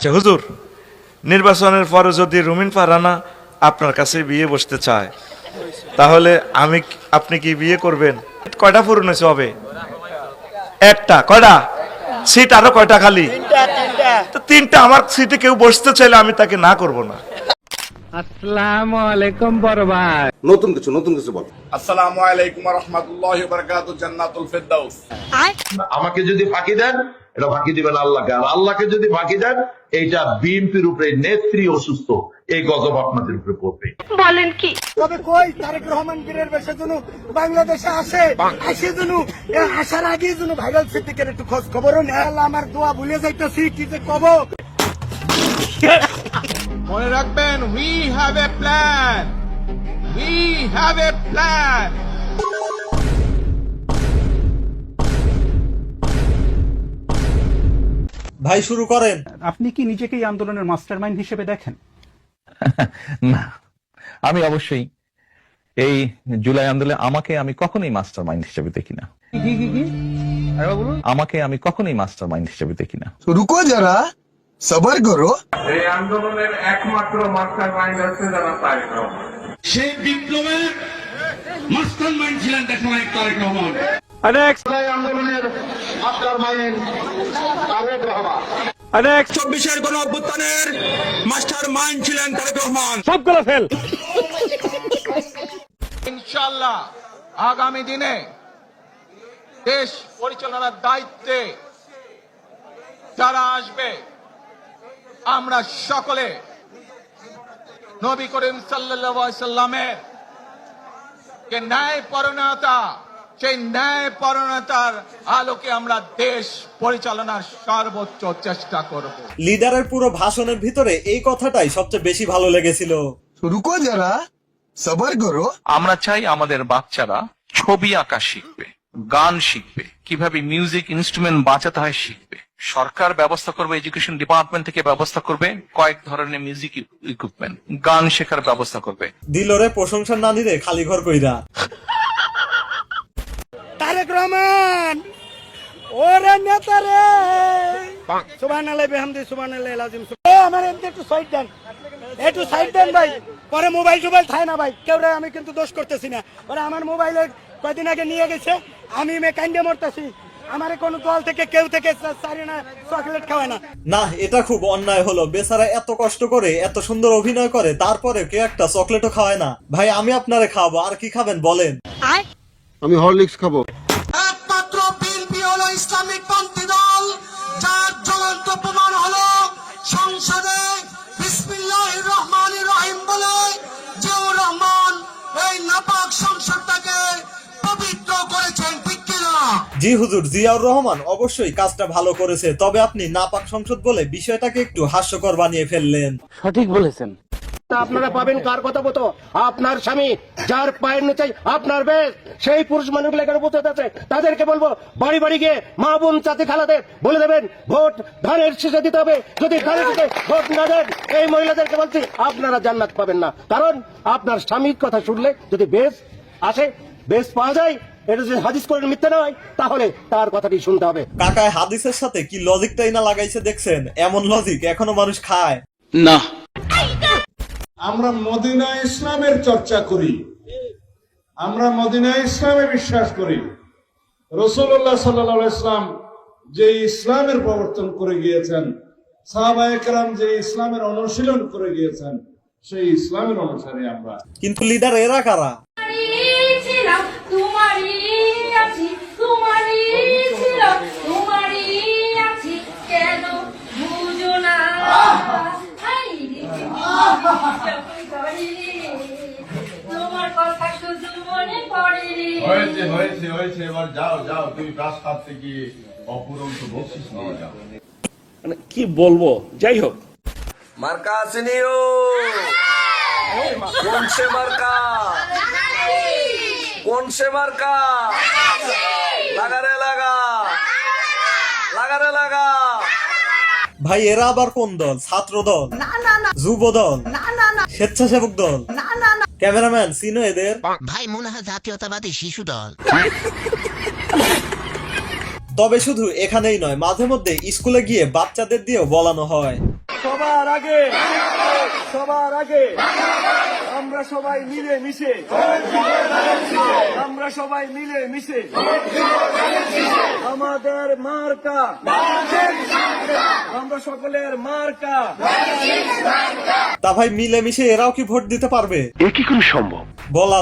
আচ্ছা হুজুর নির্বাচনের পরে যদি রুমিন ফারানা আপনার কাছে বিয়ে বসতে চায় তাহলে আমি আপনি কি বিয়ে করবেন? কয়টা পূরণ হয়েছে হবে? একটা কয়টা? সিট আরও কয়টা খালি? তিনটা আমার সিটে কেউ বসতে চাইলে আমি তাকে না করব না। আসসালামু আলাইকুম বড় ভাই নতুন কিছু নতুন কিছু বল। আসসালামু আলাইকুম রহমতুল্লাহ বরকাত জান্নাতুল ফেরদাউস। আমাকে যদি ফাঁকি দেন এটা ফাঁকি দিবেন আল্লাহকে। আর আল্লাহকে যদি ফাঁকি দেন এইটা বিএনপির উপরে নেত্রী অসুস্থ। এই গজব আপনাদের উপরে পড়বে। বলেন কি? তবে কই তারেক রহমান বীরের বেশে জন্য বাংলাদেশে আসে আসে জন্য এ আসার আগে জন্য ভাইরাল সিদ্দিকের একটু খোঁজ খবরও আল্লাহ আমার দোয়া ভুলে যাইতেছি কি যে কব। মনে রাখবেন we have a plan we have a plan ভাই শুরু করেন। আপনি কি নিজেকে এই আন্দোলনের মাস্টারমাইন্ড হিসেবে দেখেন? না আমি অবশ্যই এই জুলাই আন্দোলনে আমাকে আমি কখনোই মাস্টার মাইন্ড হিসেবে দেখি না। আমাকে আমি কখনোই মাস্টার মাইন্ড হিসেবে দেখি না। রুকো যারা। সবার করো এই আন্দোলনের একমাত্র মাস্টার মাইন্ড হচ্ছে যারা তারেক রহমান। সেই বিপ্লবের মাস্টার মাইন্ড ছিলেন দেখুন তারেক রহমান। আন্দোলনের মাস্টার মাইন্ড তারেক রহমান। চব্বিশের গণ অভ্যুত্থানের মাস্টার মাইন্ড ছিলেন তারেক রহমান। ইনশাআল্লাহ আগামী দিনে দেশ পরিচালনার দায়িত্বে যারা আসবে আমরা সকলে নবী করিম সাল্লামের যে ন্যায় পরণতা সেই ন্যায় পরণতার আলোকে আমরা দেশ পরিচালনার সর্বোচ্চ চেষ্টা করব। লিডারের পুরো ভাষণের ভিতরে এই কথাটাই সবচেয়ে বেশি ভালো লেগেছিল। রুকো যারা সবার করো। আমরা চাই আমাদের বাচ্চারা ছবি আঁকা শিখবে গান শিখবে কীভাবে মিউজিক ইনস্ট্রুমেন্ট বাঁচাতে হয় শিখবে। সরকার ব্যবস্থা করবে এডুকেশন ডিপার্টমেন্ট থেকে ব্যবস্থা করবে কয়েক ধরনের মিউজিক ইকুইপমেন্ট গান শেখার ব্যবস্থা করবে। দিলরে প্রশংসা না দিলে খালি ঘর কইরা। তারেক রহমান ওরে নেতা রে। সুবহান আল্লাহ বিহামদি সুবহান আল্লাহ লাজিম এ আমার এমনি একটু সাইড দেন। একটু সাইড দেন ভাই। পরে মোবাইল টোবাইল থাকে না ভাই। কেউরে আমি কিন্তু দোষ করতেছি না। পরে আমার মোবাইলে কয়দিন আগে নিয়ে গেছে আমি মে কান্দে মরতেছি। আমারে কোন দল থেকে কেউ থেকে সারি না চকলেট খাওয়ায় না। না এটা খুব অন্যায় হলো। বেচারা এত কষ্ট করে এত সুন্দর অভিনয় করে তারপরে কেউ একটা চকলেটও খাওয়ায় না। ভাই আমি আপনারে খাওয়াবো আর কি খাবেন বলেন? আমি হরলিক্স খাব। জি হুজুর জিয়াউর রহমান অবশ্যই কাজটা ভালো করেছে। তবে আপনি নাপাক সংসদ বলে বিষয়টাকে একটু হাস্যকর বানিয়ে ফেললেন। সঠিক বলেছেন। আপনারা পাবেন কার কথা মতো আপনার স্বামী যার পায়ের নিচে আপনার বেশ সেই পুরুষ মানুষগুলো এখানে বসে আছে। তাদেরকে বলব বাড়ি বাড়ি গিয়ে মা বোন চাচি খালাদের বলে দেবেন ভোট ধানের শেষে দিতে হবে। যদি ধানের শেষে ভোট না দেন এই মহিলাদেরকে বলছি আপনারা জান্নাত পাবেন না। কারণ আপনার স্বামীর কথা শুনলে যদি বেশ আসে বেশ পাওয়া যায় এটা যদি হাদিস করে মিথ্যে নয় তাহলে তার কথাটি শুনতে হবে। কাকায় হাদিসের সাথে কি লজিকটাই না লাগাইছে দেখছেন? এমন লজিক এখনও মানুষ খায়। না। আমরা মদিনা ইসলামের চর্চা করি। আমরা মদিনা ইসলামে বিশ্বাস করি। রসুল্লাহ সাল্লাহ ইসলাম যে ইসলামের প্রবর্তন করে গিয়েছেন সাহাবা একরাম যে ইসলামের অনুশীলন করে গিয়েছেন সেই ইসলামের অনুসারে আমরা। কিন্তু লিডার এরা কারা ছিলাম তোমারই আছি তোমারই ছিল তোমারই আছি কেন বুঝো না হাই রে, যখন ধরে রে, তোমার কথা শুধু মনে পড়ে রে হয়েছে হয়েছে হয়েছে এবার যাও যাও তুমি কাজ কাটতে গিয়ে অপুরন্ত বকশিস নিয়ে যাও। মানে কি বলব? যাই হোক। মার্কা আসেনিও কোন সে মার্কা? কোন সে মার্কা? লাগারে লাগা। লাগারে লাগা। ভাই এরা আবার কোন দল? ছাত্র দল? যুব দল? স্বেচ্ছাসেবক দল? ক্যামেরাম্যান সিনো এদের। ভাই মনে হয় জাতীয়তাবাদী শিশু দল। তবে শুধু এখানেই নয় মাঝে মধ্যে স্কুলে গিয়ে বাচ্চাদের দিয়েও বলানো হয়। সবার আগে সবার আগে আমরা সবাই মিলে মিশে। আমরা সবাই মিলে মিশে। আমাদের মার্কা। আমরা সকলের মার্কা। তা ভাই মিলেমিশে এরাও কি ভোট দিতে পারবে? এ কি করে সম্ভব? বলা